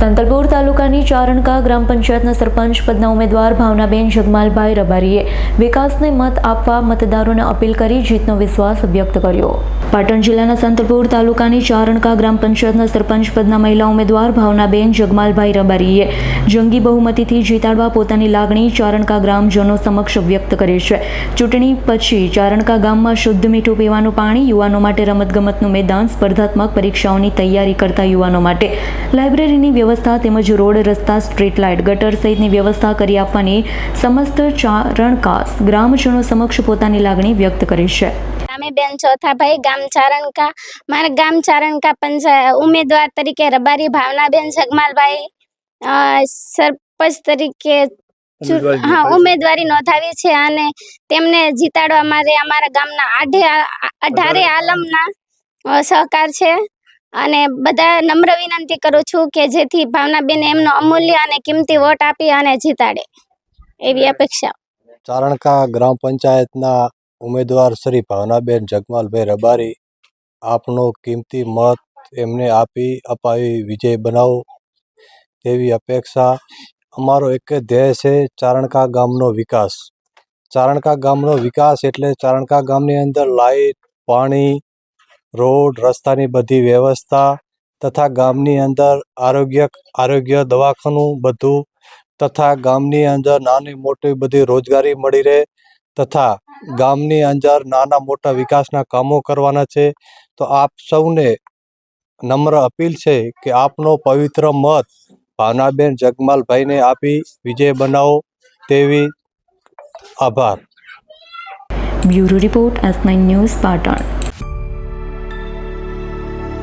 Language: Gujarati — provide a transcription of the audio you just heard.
સંતલપુર તાલુકાની ચારણકા ગ્રામ પંચાયતના સરપંચ પદના ઉમેદવાર ભાવનાબેન જગમાલભાઈ રબારીએ વિકાસને મત આપવા મતદારોને અપીલ કરી જીતનો વિશ્વાસ વ્યક્ત કર્યો. પાટણ જિલ્લાના સંતલપુર તાલુકાની ચારણકા ગ્રામ પંચાયતના સરપંચ પદના મહિલા ઉમેદવાર ભાવનાબેન જગમાલભાઈ રબારીએ જંગી બહુમતીથી જીતાડવા પોતાની લાગણી ચારણકા ગ્રામજનો સમક્ષ વ્યક્ત કરી છે. ચૂંટણી પછી ચારણકા ગામમાં શુદ્ધ મીઠું પીવાનું પાણી યુવાનો માટે રમતગમતનું મેદાન સ્પર્ધાત્મક પરીક્ષાઓની તૈયારી કરતા યુવાનો માટે લાઇબ્રેરીની વ્યવસ્થા તેમજ રોડ રસ્તા સ્ટ્રીટ લાઇટ ગટર સહિતની વ્યવસ્થા કરી આપવાની સમસ્ત ચારણકાસ ગ્રામજનો સમક્ષ પોતાની લાગણી વ્યક્ત કરી છે. અમે બેન ચોથાભાઈ ગામ ચારણકા. મારા ગામ ચારણકા પંચાયત ઉમેદવાર તરીકે રબારી ભાવનાબેન જગમાલભાઈ સરપંચ તરીકે હા ઉમેદવારી નોંધાવી છે અને તેમને જીતાડવા માટે અમારા ગામના આઢે અઢારે આલમના સહકાર છે. અને બધા નમ્ર વિનંતી કરું છું કે જેથી ભાવનાબેન એમનો અમૂલ્ય અને કિંમતી વોટ આપી અને જીતાડે. એવી અપેક્ષા. ચારણકા ગ્રામ પંચાયતના ઉમેદવાર શ્રી ભાવનાબેન જગમાલભાઈ રબારી, આપનો કિંમતી મત એમને આપી, અપાવી, વિજય બનાવો તેવી અપેક્ષા. અમારો એક ધ્યેય છે ચારણકા ગામનો વિકાસ. ચારણકા ગામનો વિકાસ એટલે ચારણકા ગામની અંદર લાઇટ પાણી રોડ, રસ્તાની બધી વ્યવસ્થા તથા ગામની અંદર આરોગ્ય આરોગ્ય દવાખાનું બધું તથા ગામની અંદર નાની મોટી બધી રોજગારી મળી રહે તથા ગામની અંદર નાના મોટા વિકાસના કામો કરવાના છે. તો આપ સૌને નમ્ર અપીલ છે કે આપનો પવિત્ર મત ભાવનાબેન જગમાલભાઈને આપી વિજય બનાવો તેવી આભાર. Bureau report S nine news Patan.